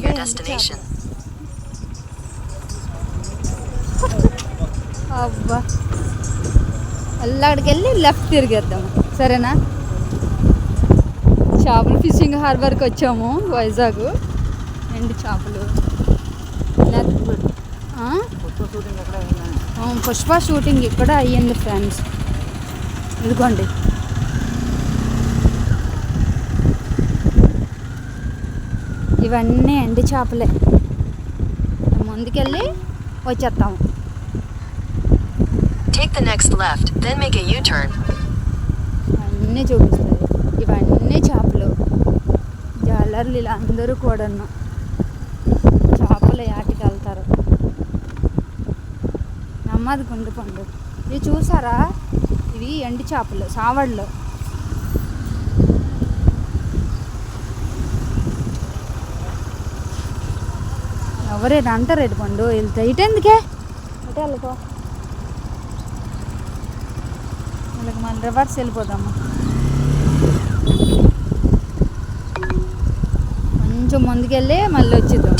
destination. అబ్బా. అక్కడికి వెళ్ళి లెఫ్ట్ తిరిగేద్దాం. సరేనా? చేపలు ఫిషింగ్ హార్బర్కి వచ్చాము వైజాగ్. ఎండి చేపలు. పుష్ప షూటింగ్ ఇక్కడ అయ్యింది ఫ్రెండ్స్ ఇదిగోండి. ఇవన్నీ ఎండి చేపలే. ముందుకెళ్ళి వచ్చేస్తాము the next left, then make a U-turn. అన్నీ చూపిస్తుంది ఇవన్నీ చేపలు. జాలర్లు ఇలా అందరూ కూడాను. చేపల యాటికి వెళ్తారు నమ్మది గుండు పండు. ఇవి చూసారా? ఇవి ఎండి చేపలు సావడ్లు ఎవరే అంటారు ఎటు పండు? వెళ్తే ఇటు ఎందుకే వెళ్ళకో వీళ్ళకి మళ్ళీ రివర్స్ వెళ్ళిపోదాము. కొంచెం ముందుకెళ్ళి మళ్ళీ వచ్చిద్దాం.